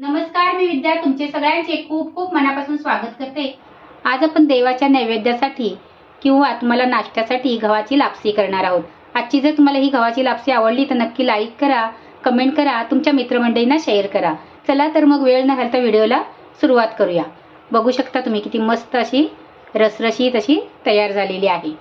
नमस्कार मी विद्या. तुमचे सगळ्यांचे खूप खूप मनापासून स्वागत करते. आज आपण देवाच्या नैवेद्यासाठी किंवा तुम्हाला नाश्त्यासाठी गव्हाची लापसी करणार आहोत. आजची जर तुम्हाला ही गव्हाची लापसी आवडली तर नक्की लाईक करा कमेंट करा तुमच्या मित्रमंडळींना शेअर करा. चला तर मग वेळ न घालता व्हिडिओला सुरुवात करूया. बघू शकता तुम्ही किती मस्त अशी रसरशीत अशी तयार झालेली आहे.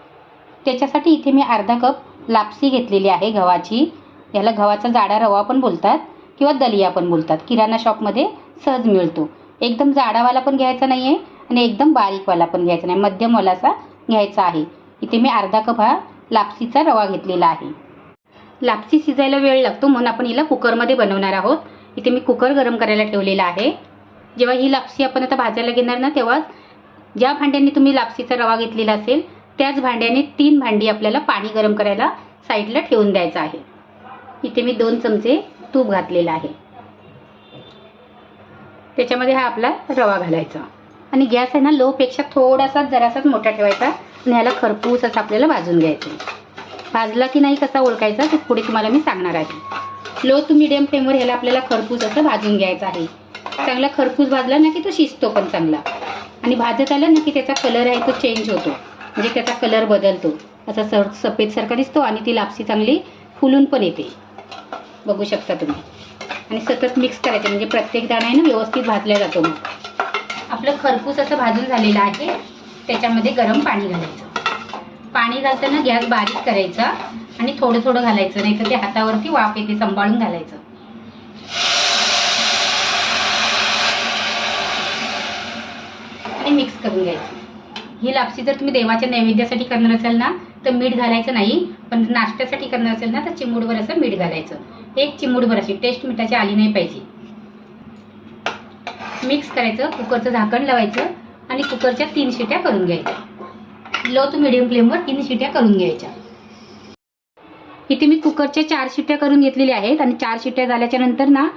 त्याच्यासाठी इथे मी अर्धा कप लापसी घेतलेली आहे गव्हाची. याला गव्हाचा जाडा रवा पण बोलतात. किंवा दलिया पण बोलतात. किराणा शॉपमध्ये सहज मिळतो. एकदम जाडावाला पण घ्यायचा नाही आहे आणि एकदम बारीकवाला पण घ्यायचा नाही. मध्यमवालाचा घ्यायचा आहे. इथे मी अर्धा कप हा लापसीचा रवा घेतलेला आहे. लापसी शिजायला वेळ लागतो म्हणून आपण हिला कुकरमध्ये बनवणार आहोत. इथे मी कुकर गरम करायला ठेवलेला आहे. जेव्हा ही लापसी आपण आता भाजायला घेणार ना तेव्हा ज्या भांड्याने तुम्ही लापसीचा रवा घेतलेला असेल त्याच भांड्याने तीन भांडी आपल्याला पाणी गरम करायला साईडला ठेवून द्यायचं आहे. इथे मी दोन चमचे तूप घातलेलं आहे. त्याच्यामध्ये हा आपला रवा घालायचा. आणि गॅस आहे ना लोपेक्षा थोडासाच जरासाच मोठा ठेवायचा आणि ह्याला खरपूस असं आपल्याला भाजून घ्यायचं. भाजला की नाही कसा ओळखायचा ते पुढे तुम्हाला मी सांगणार आहे. लो टू मिडियम फ्लेमवर ह्याला आपल्याला खरपूस असं भाजून घ्यायचं आहे. चांगला खरपूस भाजला ना की तो शिजतो पण चांगला. आणि भाजत आला ना की त्याचा कलर आहे तो चेंज होतो. म्हणजे त्याचा कलर बदलतो. असा सर सफेदसारखा दिसतो आणि ती लापसी चांगली फुलून पण येते. बघू शकता तुम्ही. आणि सतत मिक्स करायचं म्हणजे प्रत्येक दाणा आहे ना व्यवस्थित भाजला जातो मग. आपलं खरपूस असं भाजून झालेलं आहे त्याच्यामध्ये गरम पाणी घालायचं. पाणी घालताना गॅस बारीक करायचा आणि थोडं थोडं घालायचं नाही तर ते हातावरती वाफ येते सांभाळून घालायचं. आणि मिक्स करून घ्यायचं. ही लापसी जर तुम्ही देवाच्या नैवेद्यासाठी करणार असाल ना तर मीठ घालायचं नाही पण नाश्त्यासाठी करणार असेल ना तर चिमूडभर असं मीठ घालायचं. एक चिमूडभर अशी टेस्ट मिठाची आली नाही पाहिजे. मिक्स करायचं कुकरचं झाकण लावायचं आणि कुकरच्या तीन शिट्या करून घ्यायच्या. लो टू मिडियम फ्लेमवर तीन शिट्या करून घ्यायच्या. इथे मी कुकरच्या चार शिट्या करून घेतलेल्या आहेत आणि चार शिट्या झाल्याच्यानंतर ना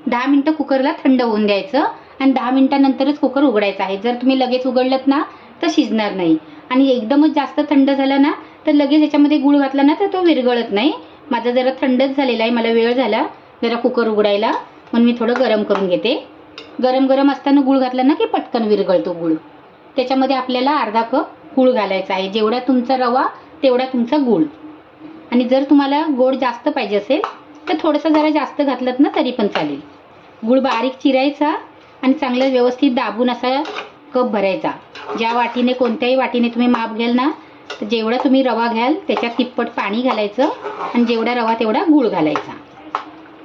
दहा मिनटं कुकरला थंड होऊन द्यायचं आणि दहा मिनिटानंतरच कुकर उघडायचा आहे. जर तुम्ही लगेच उघडलत ना तर शिजणार नाही. आणि एकदमच जास्त थंड झालं ना तर लगेच याच्यामध्ये गुळ घातला ना तर तो विरघळत नाही. माझा जरा थंडच झालेला आहे मला वेळ झाला. जरा कुकर उघडायला. म्हणून मी थोडं गरम करून घेते. गरम गरम असताना गुळ घातला ना की पटकन विरघळतो गुळ. त्याच्यामध्ये आपल्याला अर्धा कप गुळ घालायचा आहे. जेवढा तुमचा रवा तेवढा तुमचा गुळ. आणि जर तुम्हाला गोड जास्त पाहिजे असेल तर थोडंसं जरा जास्त घातलं ना तरी पण चालेल. गुळ बारीक चिरायचा आणि चांगलं व्यवस्थित दाबून असा कप भरायचा. ज्या वाटीने कोणत्याही वाटीने तुम्ही माप घ्याल ना तर जेवढा तुम्ही रवा घ्याल त्याच्यात तिप्पट पाणी घालायचं आणि जेवढा रवा तेवढा गुळ घालायचा.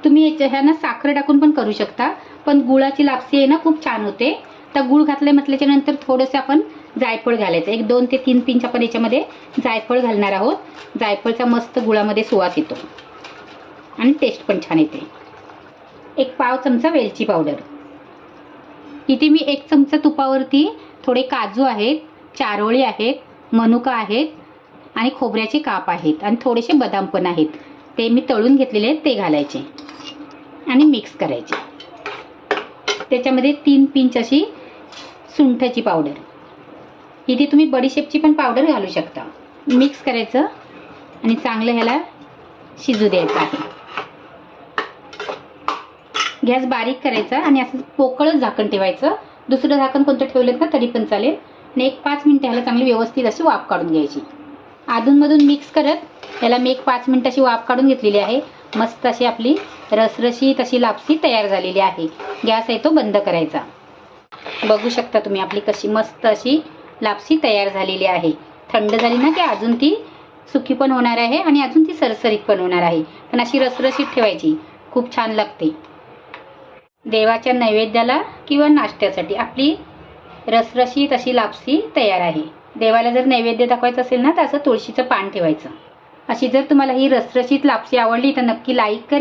तुम्ही याच्या ह्यानं साखर टाकून पण करू शकता पण गुळाची लापसी आहे ना खूप छान होते. तर गुळ घातले म्हटल्याच्या नंतर थोडंसं आपण जायफळ घालायचं. एक दोन ते तीन पिंच आपण याच्यामध्ये जायफळ घालणार आहोत. जायफळचा मस्त गुळामध्ये सुवास येतो. आणि टेस्ट पण छान येते. एक पाव चमचा वेलची पावडर. इथे मी एक चमचा तुपावरती थोडे काजू आहेत चारोळी आहेत मनुका आहेत आणि खोबऱ्याचे काप आहेत आणि थोडेसे बदाम पण आहेत. ते मी तळून घेतलेले आहेत ते घालायचे आणि मिक्स करायचे. त्याच्यामध्ये तीन पिंच अशी सुंठाची पावडर इथे तुम्ही बडीशेपची पण पावडर घालू शकता. मिक्स करायचं आणि चांगलं ह्याला शिजू द्यायचं आहे. गॅस बारीक करायचा आणि असं पोकळच झाकण ठेवायचं. दुसरं झाकण कोणतं ठेवलं ना तरी पण चालेल. आणि एक पाच मिनटं ह्याला चांगली व्यवस्थित अशी वाफ काढून घ्यायची. अधूनमधून मिक्स करत याला मी एक पाच मिनटं अशी वाफ काढून घेतलेली आहे. मस्त अशी आपली रसरशीत अशी लापसी तयार झालेली आहे. गॅस आहे तो बंद करायचा. बघू शकता तुम्ही आपली कशी मस्त अशी लापसी तयार झालेली आहे. थंड झाली ना की अजून ती सुकी पण होणार आहे आणि अजून ती सरसरीत पण होणार आहे. पण अशी रसरशीत ठेवायची. खूप छान लागते. देवाच्या नैवेद्याला किंवा नाश्त्यासाठी आपली रसरशीत अशी लापसी तयार आहे. देवाला जर नैवेद्य दाखवायचं असेल ना तर असं तुळशीचं पान ठेवायचं. अशी जर तुम्हाला ही रसरशीत लापसी आवडली तर नक्की लाईक करा.